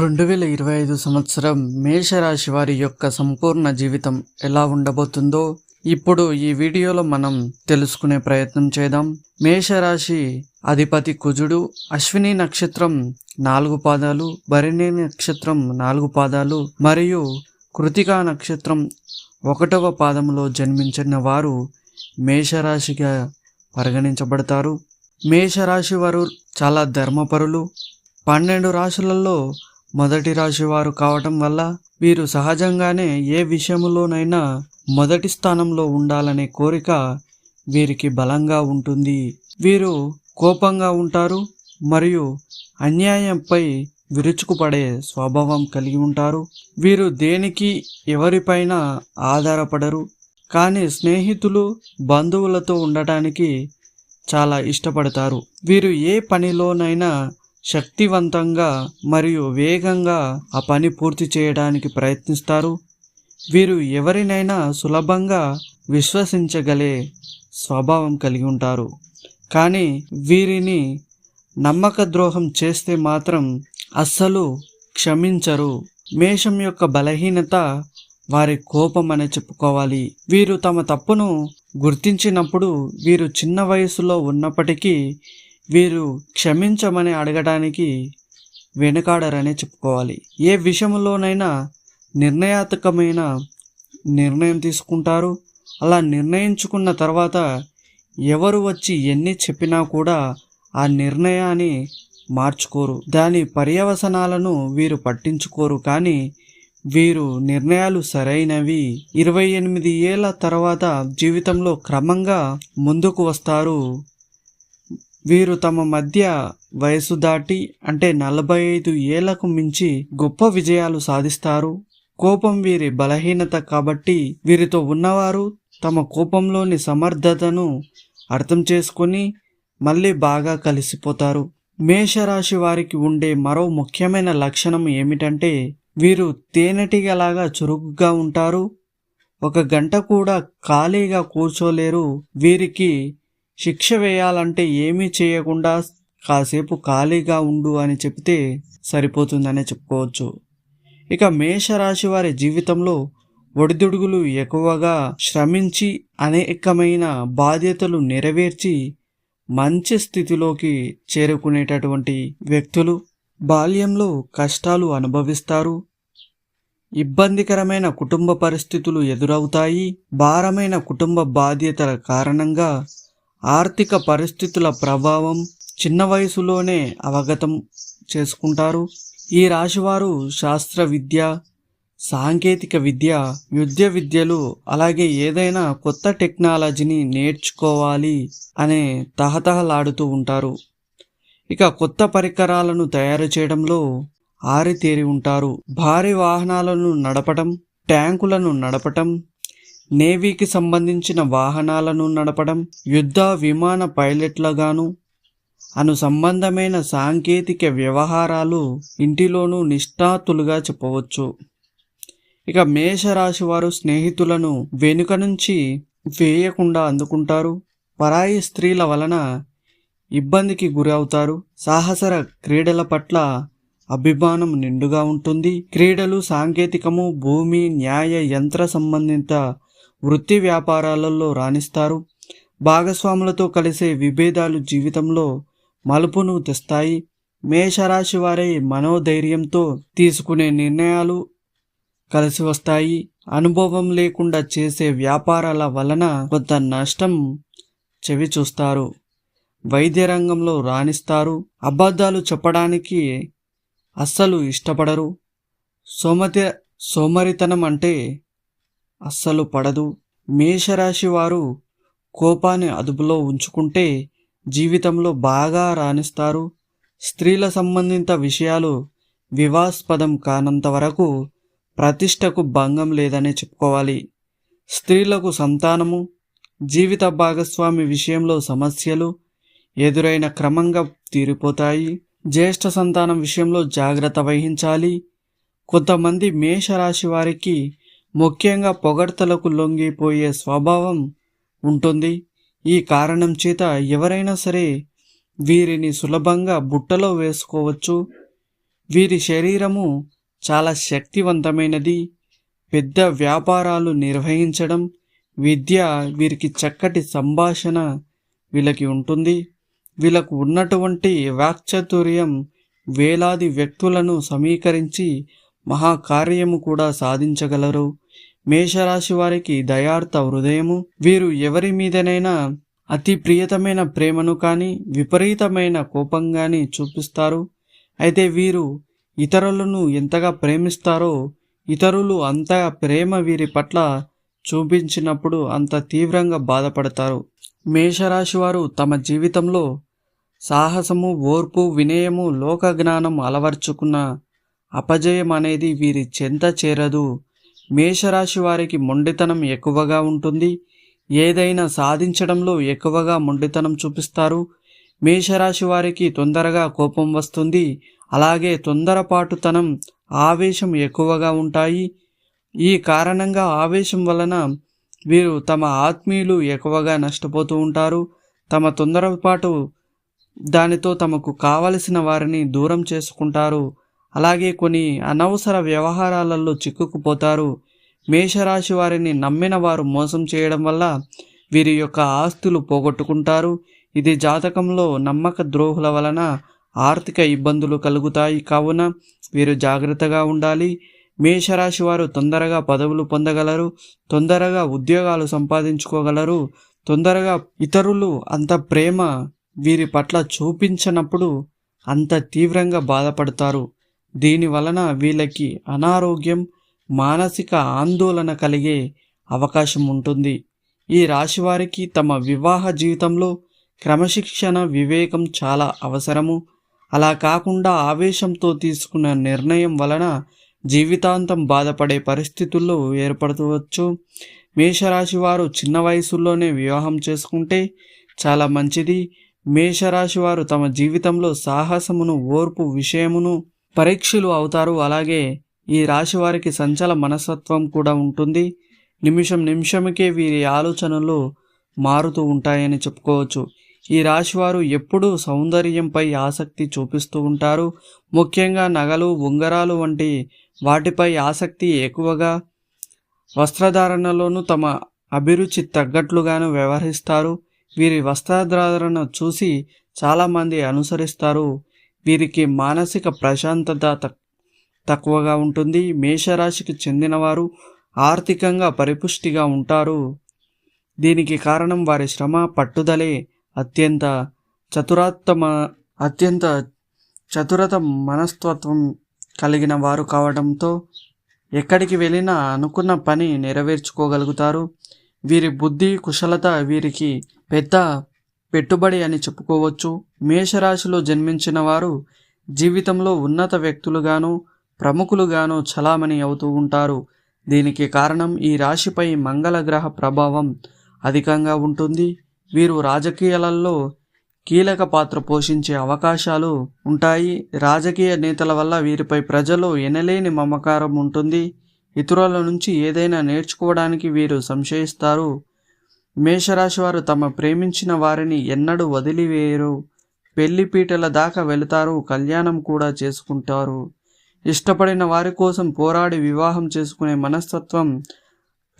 రెండు వేల ఇరవై ఐదు సంవత్సరం మేషరాశి వారి యొక్క సంపూర్ణ జీవితం ఎలా ఉండబోతుందో ఇప్పుడు ఈ వీడియోలో మనం తెలుసుకునే ప్రయత్నం చేద్దాం. మేషరాశి అధిపతి కుజుడు అశ్విని నక్షత్రం నాలుగు పాదాలు భరణి నక్షత్రం నాలుగు పాదాలు మరియు కృతికా నక్షత్రం ఒకటవ పాదములో జన్మించిన వారు మేషరాశిగా పరిగణించబడతారు. మేషరాశి వారు చాలా ధర్మపరులు. పన్నెండు రాశులలో మొదటి రాశి వారు కావటం వల్ల వీరు సహజంగానే ఏ విషయంలోనైనా మొదటి స్థానంలో ఉండాలనే కోరిక వీరికి బలంగా ఉంటుంది. వీరు కోపంగా ఉంటారు మరియు అన్యాయంపై విరుచుకుపడే స్వభావం కలిగి ఉంటారు. వీరు దేనికి ఎవరిపైన ఆధారపడరు. కానీ స్నేహితులు బంధువులతో ఉండటానికి చాలా ఇష్టపడతారు. వీరు ఏ పనిలోనైనా శక్తివంతంగా మరియు వేగంగా ఆ పని పూర్తి చేయడానికి ప్రయత్నిస్తారు. వీరు ఎవరినైనా సులభంగా విశ్వసించగలే స్వభావం కలిగి ఉంటారు. కానీ వీరిని నమ్మక ద్రోహం చేస్తే మాత్రం అస్సలు క్షమించరు. మేషం యొక్క బలహీనత వారి కోపం అని చెప్పుకోవాలి. వీరు తమ తప్పును గుర్తించినప్పుడు వీరు చిన్న వయసులో ఉన్నప్పటికీ వీరు క్షమించమని అడగడానికి వెనుకాడరనే చెప్పుకోవాలి. ఏ విషయంలోనైనా నిర్ణయాత్మకమైన నిర్ణయం తీసుకుంటారు. అలా నిర్ణయించుకున్న తర్వాత ఎవరు వచ్చి ఎన్ని చెప్పినా కూడా ఆ నిర్ణయాన్ని మార్చుకోరు. దాని పర్యవసనాలను వీరు పట్టించుకోరు. కానీ వీరు నిర్ణయాలు సరైనవి. ఇరవై ఎనిమిది ఏళ్ళ తర్వాత జీవితంలో క్రమంగా ముందుకు వస్తారు. వీరు తమ మధ్య వయసు దాటి అంటే నలభై ఐదు ఏళ్ళకు మించి గొప్ప విజయాలు సాధిస్తారు. కోపం వీరి బలహీనత కాబట్టి వీరితో ఉన్నవారు తమ కోపంలోని సమర్థతను అర్థం చేసుకొని మళ్ళీ బాగా కలిసిపోతారు. మేషరాశి వారికి ఉండే మరో ముఖ్యమైన లక్షణం ఏమిటంటే వీరు తేనెటీగలాగా చురుకుగా ఉంటారు. ఒక గంట కూడా ఖాళీగా కూర్చోలేరు. వీరికి శిక్ష వేయాలంటే ఏమీ చేయకుండా కాసేపు ఖాళీగా ఉండు అని చెప్తే సరిపోతుందనే చెప్పుకోవచ్చు. ఇక మేషరాశి వారి జీవితంలో ఒడిదుడుగులు ఎక్కువగా శ్రమించి అనేకమైన బాధ్యతలు నెరవేర్చి మంచి స్థితిలోకి చేరుకునేటటువంటి వ్యక్తులు బాల్యంలో కష్టాలు అనుభవిస్తారు. ఇబ్బందికరమైన కుటుంబ పరిస్థితులు ఎదురవుతాయి. భారమైన కుటుంబ బాధ్యతల కారణంగా ఆర్థిక పరిస్థితుల ప్రభావం చిన్న వయసులోనే అవగతం చేసుకుంటారు. ఈ రాశివారు శాస్త్ర విద్య సాంకేతిక విద్య యుద్ధ విద్యలు అలాగే ఏదైనా కొత్త టెక్నాలజీని నేర్చుకోవాలి అనే తహతహలాడుతూ ఉంటారు. ఇక కొత్త పరికరాలను తయారు చేయడంలో ఆరితేరి ఉంటారు. భారీ వాహనాలను నడపటం ట్యాంకులను నడపటం నేవీకి సంబంధించిన వాహనాలను నడపడం యుద్ధ విమాన పైలట్లుగాను అను సంబంధమైన సాంకేతిక వ్యవహారాలు ఇంటిలోనూ నిష్ఠాతులుగా చెప్పవచ్చు. ఇక మేషరాశి వారు స్నేహితులను వెనుక నుంచి వేయకుండా అందుకుంటారు. పరాయి స్త్రీల వలన ఇబ్బందికి గురవుతారు. సాహసర క్రీడల పట్ల అభిమానం నిండుగా ఉంటుంది. క్రీడలు సాంకేతికము భూమి న్యాయ యంత్ర సంబంధిత వృత్తి వ్యాపారాలలో రాణిస్తారు. భాగస్వాములతో కలిసే విభేదాలు జీవితంలో మలుపును తెస్తాయి. మేషరాశి వారై మనోధైర్యంతో తీసుకునే నిర్ణయాలు కలిసి వస్తాయి. అనుభవం లేకుండా చేసే వ్యాపారాల వలన కొంత నష్టం చెవి చూస్తారు వైద్య రంగంలో రాణిస్తారు. అబద్ధాలు చెప్పడానికి అస్సలు ఇష్టపడరు. సోమతి సోమరితనం అంటే అస్సలు పడదు. మేషరాశి వారు కోపాన్ని అదుపులో ఉంచుకుంటే జీవితంలో బాగా రాణిస్తారు. స్త్రీల సంబంధిత విషయాలు వివాస్పదం కానంత వరకు ప్రతిష్టకు భంగం లేదనే చెప్పుకోవాలి. స్త్రీలకు సంతానము జీవిత భాగస్వామి విషయంలో సమస్యలు ఎదురైన క్రమంగా తీరిపోతాయి. జ్యేష్ఠ సంతానం విషయంలో జాగ్రత్త వహించాలి. కొంతమంది మేషరాశి వారికి ముఖ్యంగా పొగడ్తలకు లొంగిపోయే స్వభావం ఉంటుంది. ఈ కారణం చేత ఎవరైనా సరే వీరిని సులభంగా బుట్టలో వేసుకోవచ్చు. వీరి శరీరము చాలా శక్తివంతమైనది. పెద్ద వ్యాపారాలు నిర్వహించడం విద్య వీరికి చక్కటి సంభాషణ వీళ్ళకి ఉంటుంది. వీళ్ళకు ఉన్నటువంటి వాక్చతుర్యం వేలాది వ్యక్తులను సమీకరించి మహాకార్యము కూడా సాధించగలరు. మేషరాశి వారికి దయార్థ హృదయము. వీరు ఎవరి మీదనైనా అతి ప్రియతమైన ప్రేమను కానీ విపరీతమైన కోపం కానీ చూపిస్తారు. అయితే వీరు ఇతరులను ఎంతగా ప్రేమిస్తారో ఇతరులు అంత ప్రేమ వీరి పట్ల చూపించినప్పుడు అంత తీవ్రంగా బాధపడతారు. మేషరాశి వారు తమ జీవితంలో సాహసము ఓర్పు వినయము లోక జ్ఞానం అలవర్చుకున్న అపజయం అనేది వీరి చెంత చేరదు. మేషరాశి వారికి మొండితనం ఎక్కువగా ఉంటుంది. ఏదైనా సాధించడంలో ఎక్కువగా మొండితనం చూపిస్తారు. మేషరాశి వారికి తొందరగా కోపం వస్తుంది. అలాగే తొందరపాటుతనం ఆవేశం ఎక్కువగా ఉంటాయి. ఈ కారణంగా ఆవేశం వలన వీరు తమ ఆత్మీయులు ఎక్కువగా నష్టపోతూ ఉంటారు. తమ తొందరపాటు దానితో తమకు కావలసిన వారిని దూరం చేసుకుంటారు. అలాగే కొన్ని అనవసర వ్యవహారాలలో చిక్కుకుపోతారు. మేషరాశి వారిని నమ్మిన వారు మోసం చేయడం వల్ల వీరి యొక్క ఆస్తులు పోగొట్టుకుంటారు. ఇది జాతకంలో నమ్మక ద్రోహుల వలన ఆర్థిక ఇబ్బందులు కలుగుతాయి. కావున వీరు జాగ్రత్తగా ఉండాలి. మేషరాశి వారు తొందరగా పదవులు పొందగలరు. తొందరగా ఉద్యోగాలు సంపాదించుకోగలరు. తొందరగా ఇతరులు అంత ప్రేమ వీరి పట్ల చూపించినప్పుడు అంత తీవ్రంగా బాధపడతారు. దీని వలన వీళ్ళకి అనారోగ్యం మానసిక ఆందోళన కలిగే అవకాశం ఉంటుంది. ఈ రాశివారికి తమ వివాహ జీవితంలో క్రమశిక్షణ వివేకం చాలా అవసరము. అలా కాకుండా ఆవేశంతో తీసుకున్న నిర్ణయం వలన జీవితాంతం బాధపడే పరిస్థితుల్లో ఏర్పడవచ్చు. మేషరాశి వారు చిన్న వయసులోనే వివాహం చేసుకుంటే చాలా మంచిది. మేషరాశి వారు తమ జీవితంలో సాహసమును ఓర్పు విషయమును పరీక్షలు అవుతారు. అలాగే ఈ రాశి వారికి సంచల మనస్తత్వం కూడా ఉంటుంది. నిమిషం నిమిషంకే వీరి ఆలోచనలు మారుతూ ఉంటాయని చెప్పుకోవచ్చు. ఈ రాశివారు ఎప్పుడూ సౌందర్యంపై ఆసక్తి చూపిస్తూ ఉంటారు. ముఖ్యంగా నగలు ఉంగరాలు వంటి వాటిపై ఆసక్తి ఎక్కువగా వస్త్రధారణలోనూ తమ అభిరుచి తగ్గట్లుగాను వ్యవహరిస్తారు. వీరి వస్త్రధారణ చూసి చాలామంది అనుసరిస్తారు. వీరికి మానసిక ప్రశాంతత తక్కువగా ఉంటుంది. మేషరాశికి చెందినవారు ఆర్థికంగా పరిపుష్టిగా ఉంటారు. దీనికి కారణం వారి శ్రమ పట్టుదలే అత్యంత చతురాత్మ అత్యంత చతురత మనస్తత్వం కలిగిన వారు కావడంతో ఎక్కడికి వెళ్ళినా అనుకున్న పని నెరవేర్చుకోగలుగుతారు. వీరి బుద్ధి కుశలత వీరికి పెద్ద పెట్టుబడి అని చెప్పుకోవచ్చు. మేషరాశిలో జన్మించిన వారు జీవితంలో ఉన్నత వ్యక్తులుగాను ప్రముఖులుగాను చలామణి అవుతూ ఉంటారు. దీనికి కారణం ఈ రాశిపై మంగళ గ్రహ ప్రభావం అధికంగా ఉంటుంది. వీరు రాజకీయాలలో కీలక పాత్ర పోషించే అవకాశాలు ఉంటాయి. రాజకీయ నేతల వల్ల వీరిపై ప్రజలు ఎనలేని మమకారం ఉంటుంది. ఇతరుల నుంచి ఏదైనా నేర్చుకోవడానికి వీరు సంశయిస్తారు. మేషరాశి వారు తమ ప్రేమించిన వారిని ఎన్నడూ వదిలివేయరు. పెళ్ళిపీటల దాకా వెళతారు. కళ్యాణం కూడా చేసుకుంటారు. ఇష్టపడిన వారి కోసం పోరాడి వివాహం చేసుకునే మనస్తత్వం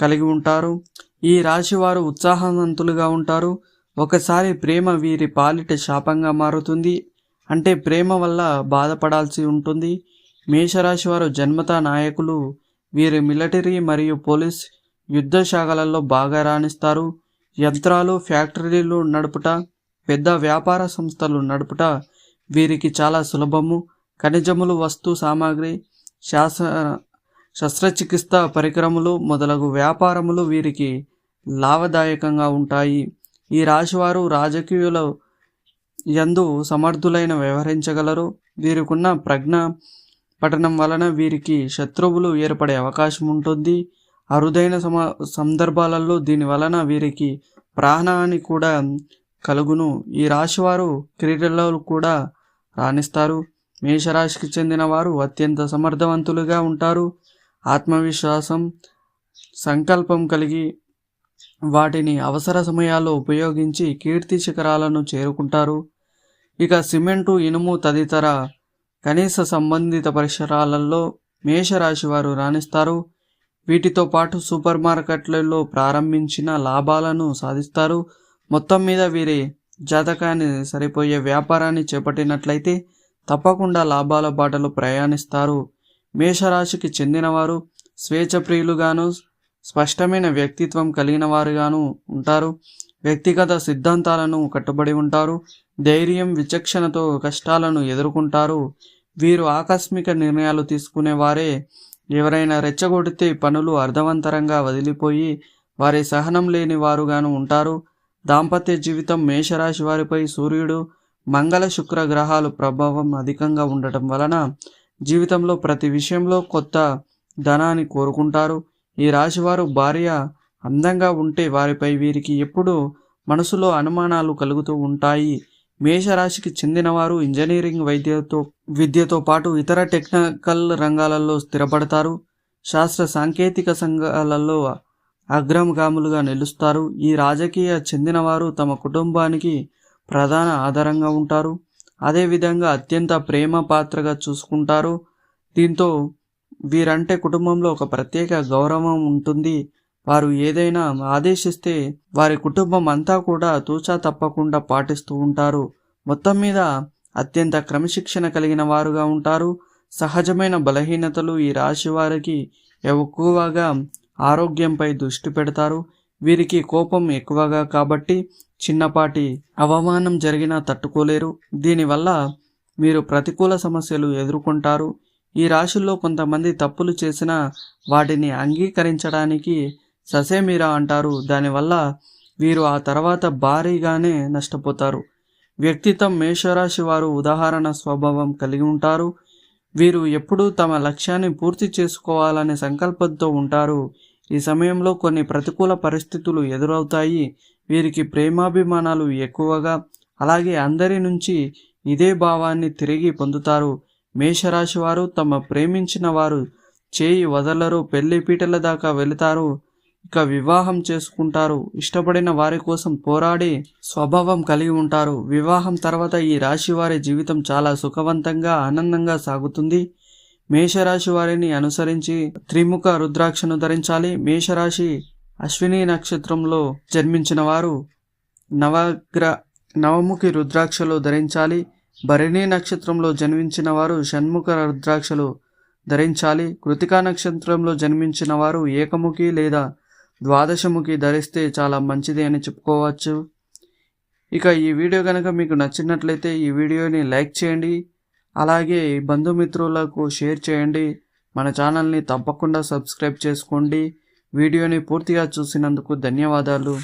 కలిగి ఉంటారు. ఈ రాశి వారు ఉత్సాహవంతులుగా ఉంటారు. ఒకసారి ప్రేమ వీరి పాలిట శాపంగా మారుతుంది. అంటే ప్రేమ వల్ల బాధపడాల్సి ఉంటుంది. మేషరాశి వారు జన్మతా నాయకులు. వీరి మిలిటరీ మరియు పోలీస్ యుద్ధ శాఖలలో బాగా రాణిస్తారు. యంత్రాలు ఫ్యాక్టరీలు నడుపుట పెద్ద వ్యాపార సంస్థలు నడుపుట వీరికి చాలా సులభము. ఖనిజములు వస్తు సామాగ్రి శాస శస్త్రచికిత్స పరికరములు మొదలగు వ్యాపారములు వీరికి లాభదాయకంగా ఉంటాయి. ఈ రాశివారు రాజకీయుల యందు సమర్థులైన వ్యవహరించగలరు. వీరికున్న ప్రజ్ఞ పఠనం వలన వీరికి శత్రువులు ఏర్పడే అవకాశం ఉంటుంది అరుదైన సమ సందర్భాలలో దీని వలన వీరికి ప్రాణహాని కూడా కలుగును. ఈ రాశివారు క్రీడల్లో కూడా రాణిస్తారు. మేషరాశికి చెందిన వారు అత్యంత సమర్థవంతులుగా ఉంటారు. ఆత్మవిశ్వాసం సంకల్పం కలిగి వాటిని అవసర సమయాల్లో ఉపయోగించి కీర్తి శిఖరాలను చేరుకుంటారు. ఇక సిమెంటు ఇనుము తదితర కనీస సంబంధిత పరిసరాలలో మేషరాశి వారు రాణిస్తారు. వీటితో పాటు సూపర్ మార్కెట్లలో ప్రారంభించిన లాభాలను సాధిస్తారు. మొత్తం మీద వీరి జాతకాన్ని సరిపోయే వ్యాపారాన్ని చేపట్టినట్లయితే తప్పకుండా లాభాల బాటలో ప్రయాణిస్తారు. మేషరాశికి చెందినవారు స్వేచ్ఛప్రియులుగాను స్పష్టమైన వ్యక్తిత్వం కలిగిన వారుగాను ఉంటారు. వ్యక్తిగత సిద్ధాంతాలను కట్టుబడి ఉంటారు. ధైర్యం విచక్షణతో కష్టాలను ఎదుర్కొంటారు. వీరు ఆకస్మిక నిర్ణయాలు తీసుకునేవారే ఎవరైనా రెచ్చగొడితే పనులు అర్థవంతరంగా వదిలిపోయి వారి సహనం లేని వారుగాను ఉంటారు. దాంపత్య జీవితం మేషరాశి వారిపై సూర్యుడు మంగళ శుక్ర గ్రహాలు ప్రభావం అధికంగా ఉండటం వలన జీవితంలో ప్రతి విషయంలో కొత్త ధనాన్ని కోరుకుంటారు. ఈ రాశివారు భార్య అందంగా ఉంటే వారిపై వీరికి ఎప్పుడూ మనసులో అనుమానాలు కలుగుతూ ఉంటాయి. మేషరాశికి చెందినవారు ఇంజనీరింగ్ వైద్యతో విద్యతో పాటు ఇతర టెక్నికల్ రంగాలలో స్థిరపడతారు. శాస్త్ర సాంకేతిక సంఘాలలో అగ్రగాములుగా నిలుస్తారు. ఈ రాజకీయ చెందినవారు తమ కుటుంబానికి ప్రధాన ఆధారంగా ఉంటారు. అదేవిధంగా అత్యంత ప్రేమ పాత్రగా చూసుకుంటారు. దీంతో వీరంటే కుటుంబంలో ఒక ప్రత్యేక గౌరవం ఉంటుంది. వారు ఏదైనా ఆదేశిస్తే వారి కుటుంబం అంతా కూడా తూచా తప్పకుండా పాటిస్తూ ఉంటారు. మొత్తం మీద అత్యంత క్రమశిక్షణ కలిగిన వారుగా ఉంటారు. సహజమైన బలహీనతలు ఈ రాశి వారికి ఎక్కువగా ఆరోగ్యంపై దృష్టి పెడతారు. వీరికి కోపం ఎక్కువగా కాబట్టి చిన్నపాటి అవమానం జరిగినా తట్టుకోలేరు. దీనివల్ల మీరు ప్రతికూల సమస్యలు ఎదుర్కొంటారు. ఈ రాశుల్లో కొంతమంది తప్పులు చేసినా వాటిని అంగీకరించడానికి ససేమిరా అంటారు. దానివల్ల వీరు ఆ తర్వాత భారీగానే నష్టపోతారు. వ్యక్తిత్వం మేషరాశి వారు ఉదాహరణ స్వభావం కలిగి ఉంటారు. వీరు ఎప్పుడూ తమ లక్ష్యాన్ని పూర్తి చేసుకోవాలనే సంకల్పంతో ఉంటారు. ఈ సమయంలో కొన్ని ప్రతికూల పరిస్థితులు ఎదురవుతాయి. వీరికి ప్రేమాభిమానాలు ఎక్కువగా అలాగే అందరి నుంచి ఇదే భావాన్ని తిరిగి పొందుతారు. మేషరాశి వారు తమ ప్రేమించిన వారు చేయి వదలరు పెళ్ళి పీటల దాకా వెళతారు. ఇక వివాహం చేసుకుంటారు. ఇష్టపడిన వారి కోసం పోరాడి స్వభావం కలిగి ఉంటారు. వివాహం తర్వాత ఈ రాశి వారి జీవితం చాలా సుఖవంతంగా ఆనందంగా సాగుతుంది. మేషరాశి వారిని అనుసరించి త్రిముఖ రుద్రాక్షను ధరించాలి. మేషరాశి అశ్విని నక్షత్రంలో జన్మించిన వారు నవగ్ర నవముఖి రుద్రాక్షలు ధరించాలి. భరణి నక్షత్రంలో జన్మించిన వారు షణ్ముఖ రుద్రాక్షలు ధరించాలి. కృతికా నక్షత్రంలో జన్మించిన వారు ఏకముఖి లేదా ద్వాదశముఖి ధరిస్తే చాలా మంచిది అని చెప్పుకోవచ్చు. ఇక ఈ వీడియో కనుక మీకు నచ్చినట్లయితే ఈ వీడియోని లైక్ చేయండి. అలాగే బంధుమిత్రులకు షేర్ చేయండి. మన ఛానల్ని తప్పకుండా సబ్స్క్రైబ్ చేసుకోండి. వీడియోని పూర్తిగా చూసినందుకు ధన్యవాదాలు.